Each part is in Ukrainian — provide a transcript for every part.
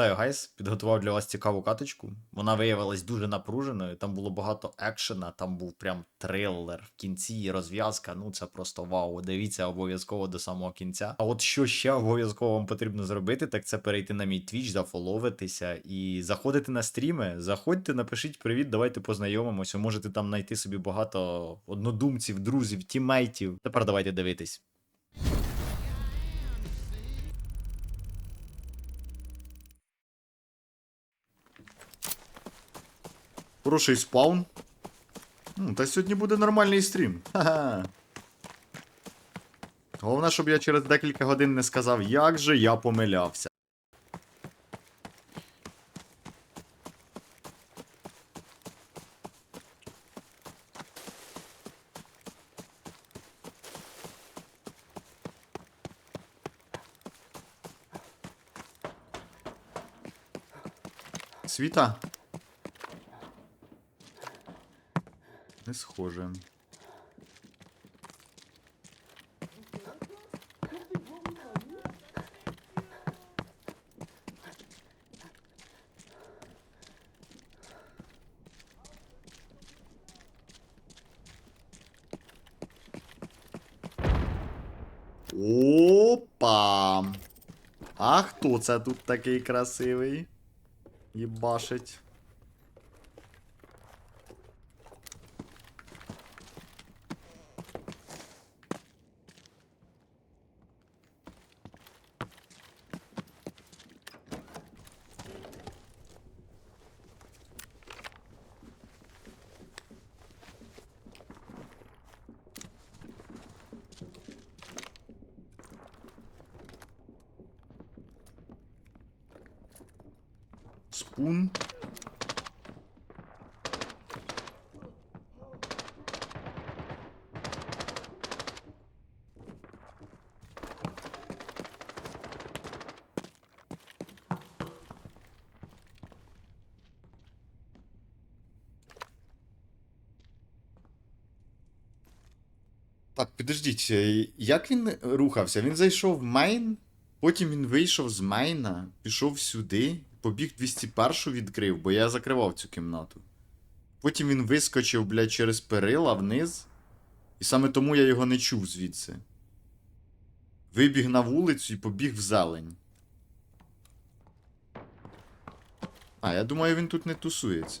Вітаю, гайс. Підготував для вас цікаву каточку. Вона виявилась дуже напруженою. Там було багато екшена, там був прям трилер в кінці, розв'язка. Ну це просто вау. Дивіться обов'язково до самого кінця. А от що ще обов'язково вам потрібно зробити, так це перейти на мій твіч, зафоловитися і заходити на стріми. Заходьте, напишіть привіт, давайте познайомимося. Можете там знайти собі багато однодумців, друзів, тімейтів. Тепер давайте дивитись. Хороший спаун. Ну, та сьогодні буде нормальний стрім. Ха-ха. Головне, щоб я через декілька годин не сказав, як же я помилявся. Світа. Не схоже. Опа! А хто це тут такий красивий? Єбашить. Спун. Так, підождіть, е, як він рухався? Він зайшов в мейн, потім він вийшов з мейна, пішов сюди, побіг 201 відкрив, бо я закривав цю кімнату. Потім він вискочив, блядь, через перила вниз. І саме тому я його не чув звідси. Вибіг на вулицю і побіг в зелень. А, я думаю, він тут не тусується.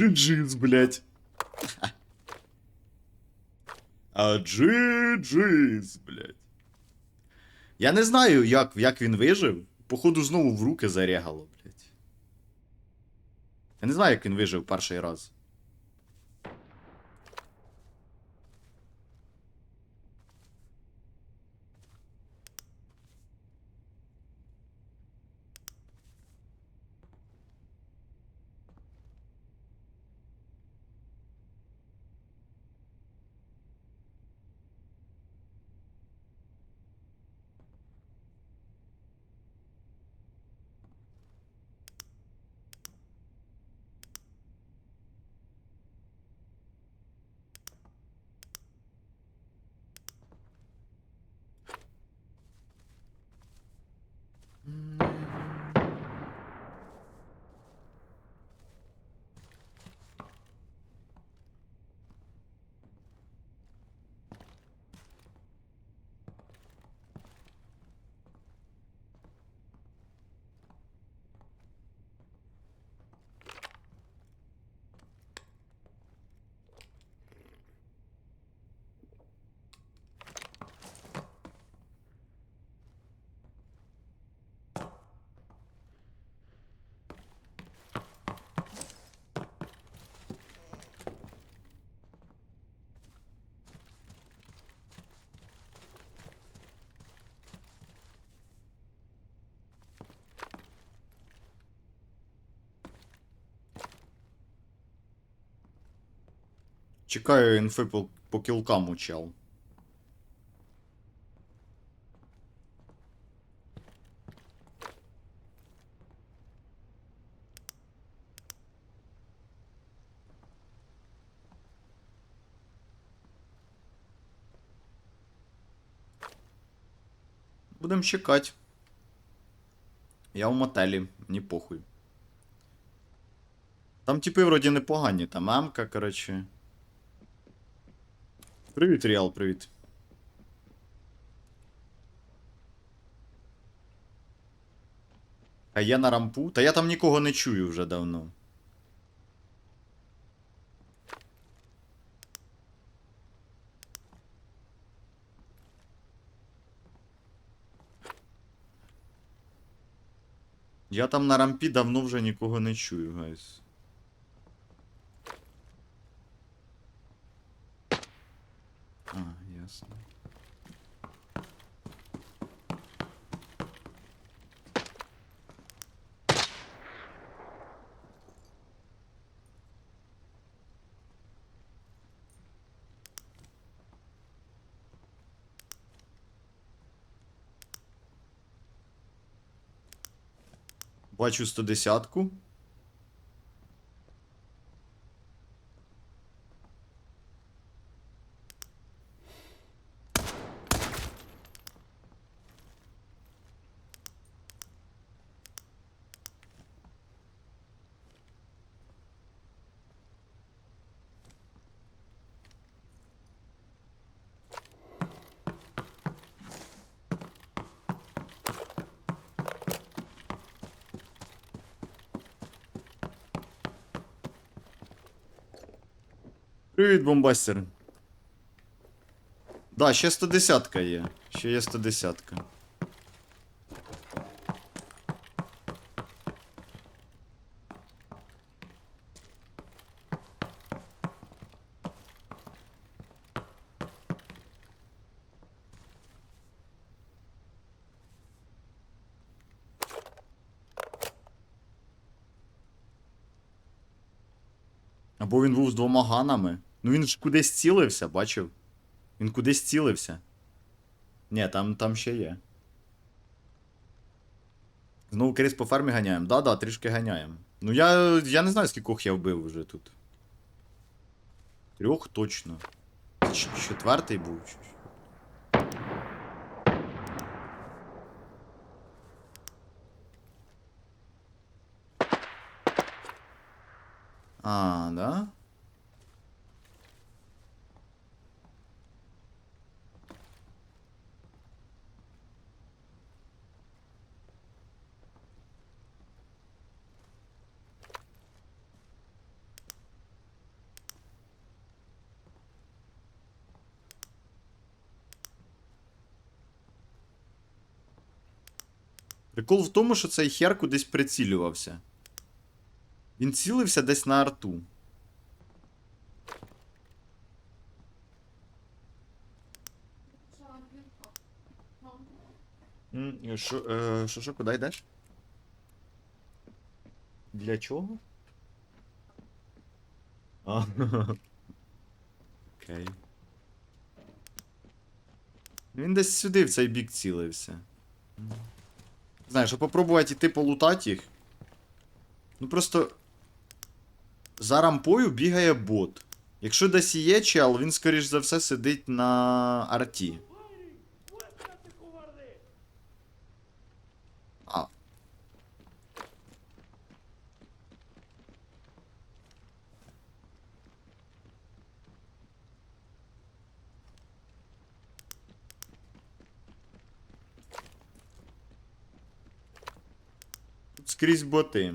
Джиджиз, блядь. А джинс, блядь. Я не знаю, як, як він вижив. Походу, знову в руки зарягало, блядь. Я не знаю, як він вижив перший раз. Чекаю інфи по, по кілкам у чел. Будем чекати. Я в мотелі, мені похуй. Там типи вроді непогані, там мамка, коротше. Привіт, Ріал, привіт. А я на рампу? Та я там нікого не чую вже давно. Я там на рампі давно вже нікого не чую, гайс. А, ясно. Бачу 110-ку. Привіт, бомбастер. Да, ще 110 є. Ще є 110. Або він був з двома ганами. Ну він ж кудись цілився, бачив? Він кудись цілився. Ні, там, там ще є. Знову кріс по фермі ганяємо. Да-да, трішки ганяємо. Ну я. я не знаю, скількох я вбив вже тут. Трьох точно. Ч- Четвертий був. А, да? Прикол в тому, що цей хер кудись прицілювався. Він цілився десь на арту. Що, е, що, що, куди йдеш? Для чого? А. Окей. Він десь сюди, в цей бік цілився. Знаєш, щоб попробувати йти полутати їх. Ну просто. За рампою бігає бот. Якщо десь є чел, він, скоріш за все, сидить на арті. А. Тут скрізь боти.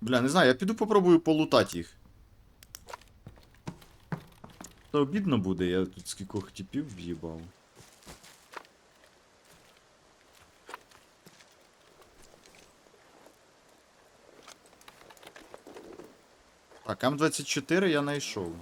Бля, не знаю, я піду попробую полутати їх. То обідно буде, я тут скількох типів в'їбав. Так, М24 я знайшов.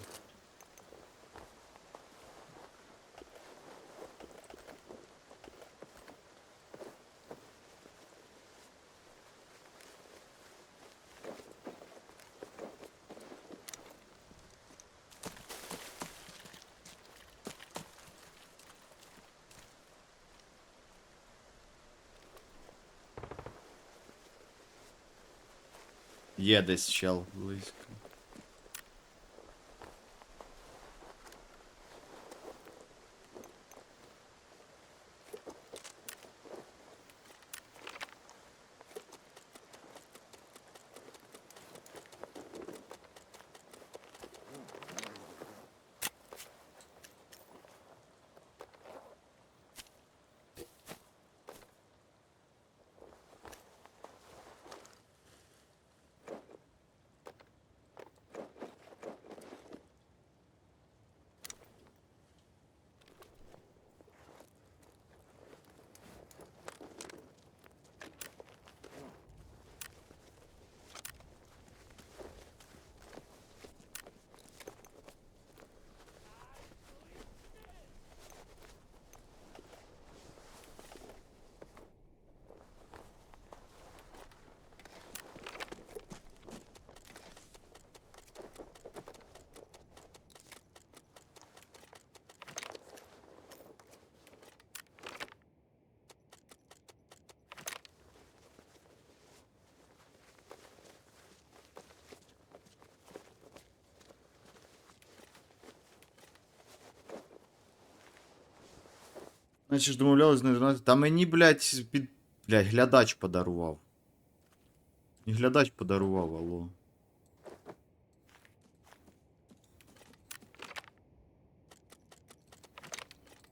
Є десь чел близько. Значить, домовлялись не донати. Та мені, блядь, під. Блядь, глядач подарував. І глядач подарував, алло.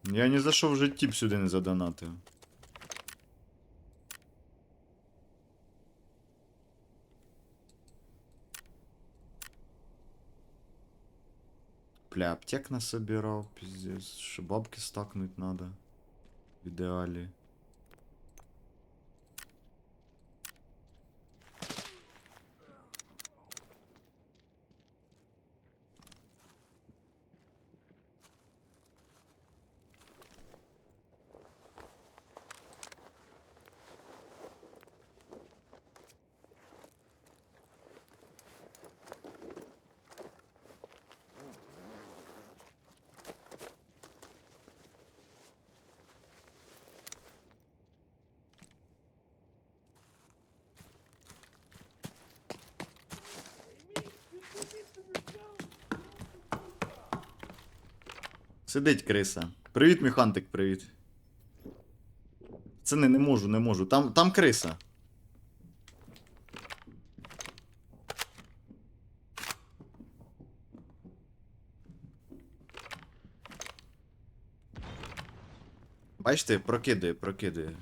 Я ні за що в житті б сюди не задонатив. Бля, аптек насобирал, пиздец. Что бабки стакнуть надо. В идеале. Сидить криса. Привіт, міхантик, привіт. Це не, не можу, не можу. Там, там криса. Бачите, прокидує, прокидує.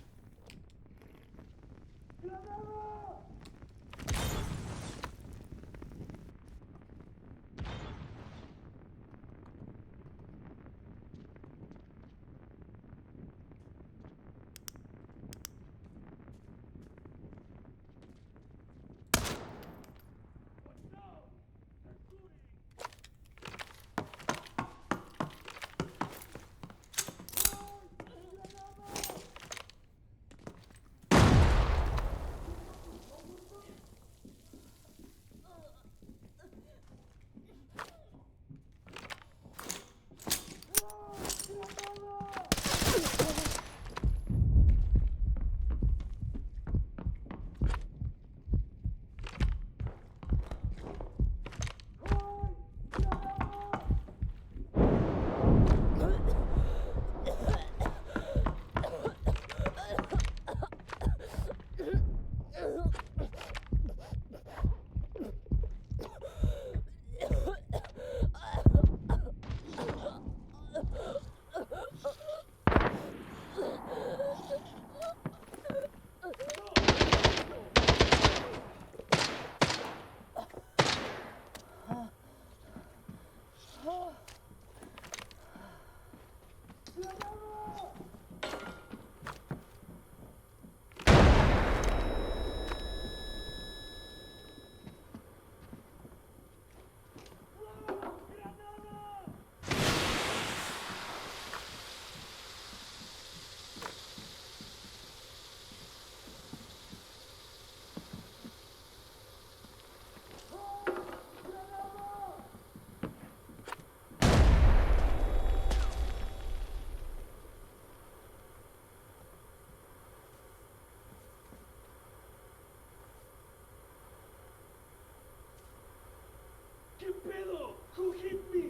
pedo? Who hit me?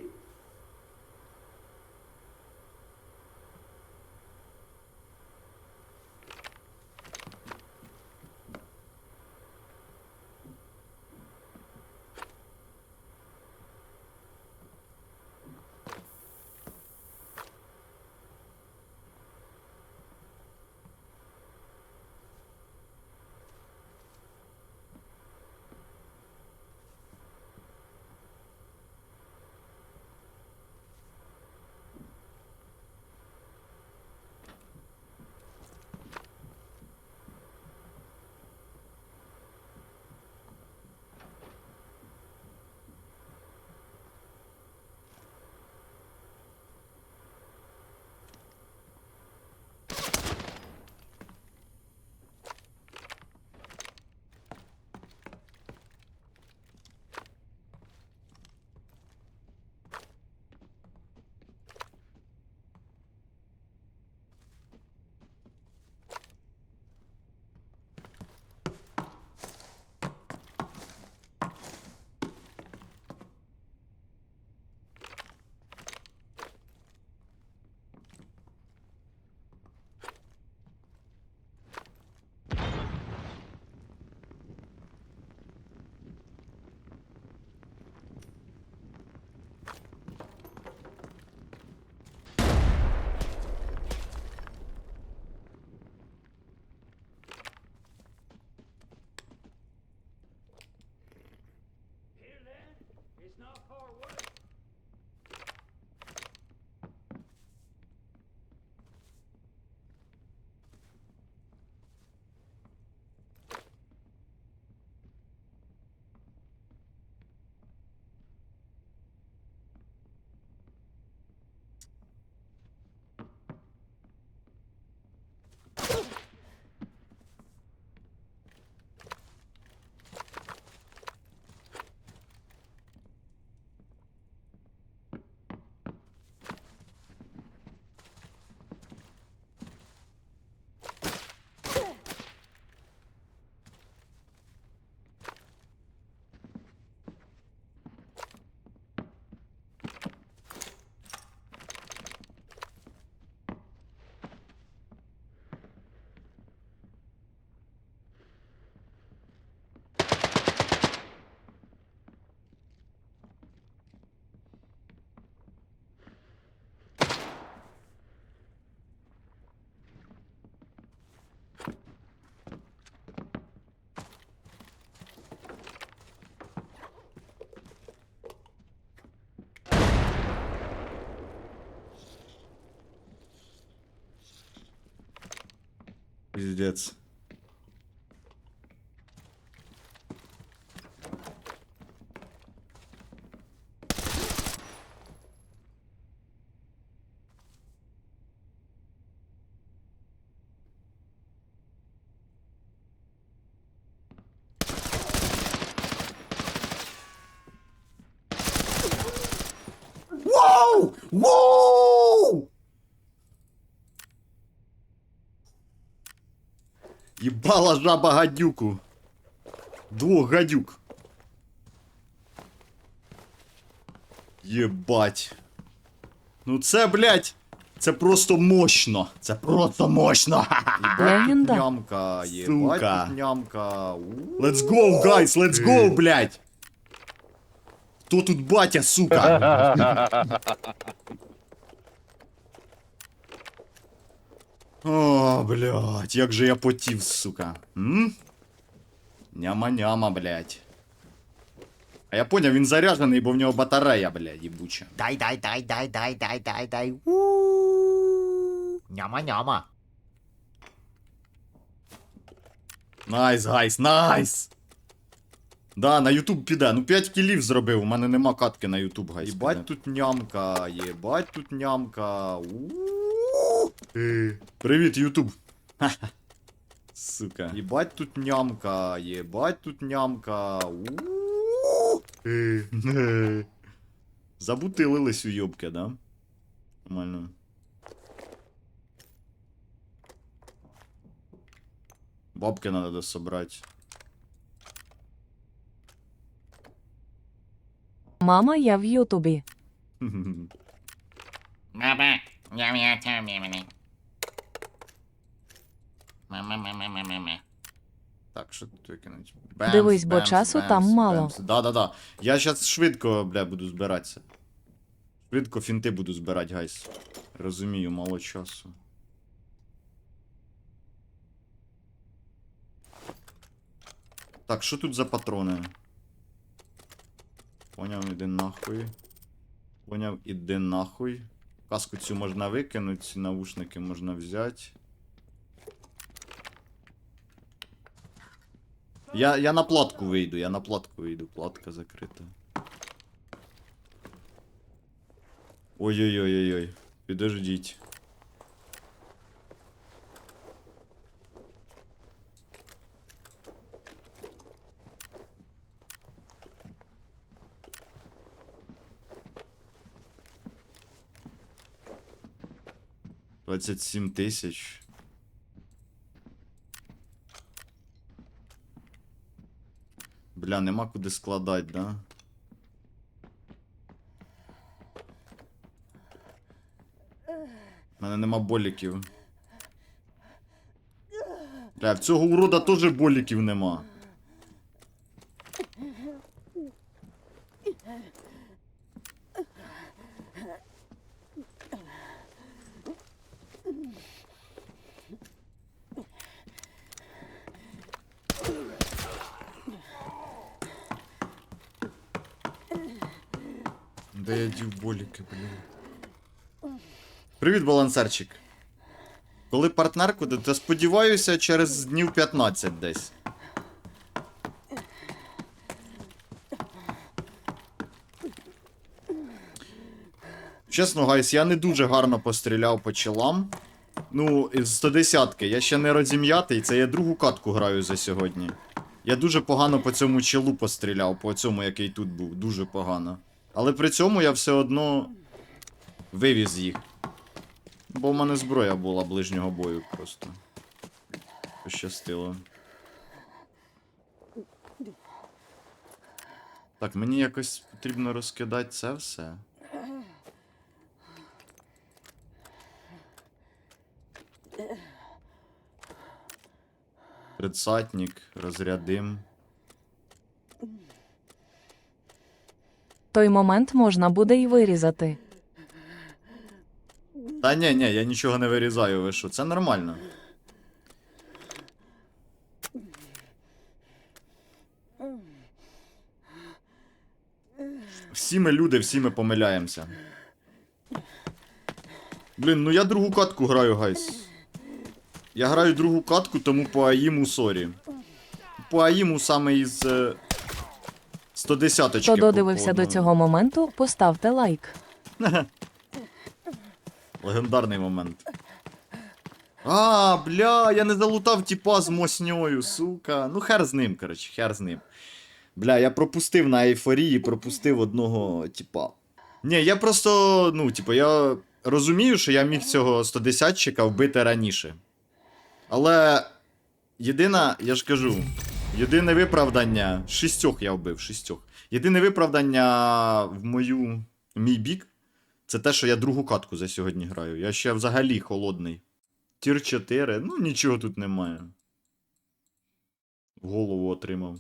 Пиздец. Whoa! Whoa! Ебала жаба гадюку. Двух гадюк. Єбать. Ну це, блядь, це просто мощно. Це просто мощно. Єбать Легенда. нямка, єбать Сука. тут нямка. Let's go, guys, let's go, блядь! Хто тут батя, сука? О, блядь, як же я потів, сука. М? Няма-няма, блядь. А я поняв, він заряджений, бо в нього батарея, блядь, їбуча. Дай, дай, дай, дай, дай, дай, дай, дай. У. Няма-няма. Найс, гайс, найс! Да, на Ютуб піде. Ну 5 кілів зробив, у мене нема катки на Ютуб, гайс. Єбать тут нямка, єбать тут нямка. У-у-у. Е, Привіт, Ютуб. Ха-ха. Сука. Єбать тут нямка, єбать тут нямка. У-у-у. Е. Забутилились уйобки, да? Нормально. Бабки надо собрать. Мама, я в Ютубі. Мама. Так, що тут викинуть? Дивись, бо часу там мало. Да, да, да. Я зараз швидко, бля, буду збиратися. Швидко фінти буду збирати, гайс. Розумію, мало часу. Так, що тут за патрони? Поняв, іди нахуй. Поняв, іди нахуй. Каску цю можна викинути, ці наушники можна взяти. Я, я на платку вийду, я на платку вийду, платка закрита. Ой-ой-ой-ой-ой. Підождіть. Двадцять сім тисяч. Бля, нема куди складати, да? У мене нема боліків. Бля, в цього урода теж боліків нема. Де я дів боліки, блін. Привіт, балансерчик. Коли партнерку, то, сподіваюся, через днів 15 десь. Чесно, гайс, я не дуже гарно постріляв по челам. Ну, із 110-ки, я ще не розім'ятий, це я другу катку граю за сьогодні. Я дуже погано по цьому челу постріляв, по цьому, який тут був, дуже погано. Але при цьому я все одно вивіз їх. Бо в мене зброя була ближнього бою просто. Пощастило. Так, мені якось потрібно розкидати це все. Тридцатник, розрядим. Той момент можна буде й вирізати. Та ні, ні, я нічого не вирізаю, ви що, це нормально. Всі ми люди, всі ми помиляємося. Блін, ну я другу катку граю, гайс. Я граю другу катку, тому по Аїму сорі. По Аїму саме із е, 110. Хто додивився до цього моменту, поставте лайк. Легендарний момент. А, бля, я не залутав тіпа з мосньою, сука. Ну, хер з ним, коротше, хер з ним. Бля, я пропустив на ейфорії, пропустив одного тіпа. Ні, я просто, ну, типу, я розумію, що я міг цього 110-чика вбити раніше. Але єдина, я ж кажу, єдине виправдання. Шістьох я вбив, шістьох. Єдине виправдання в мою мій бік це те, що я другу катку за сьогодні граю. Я ще взагалі холодний. Тір 4, ну нічого тут немає. В голову отримав.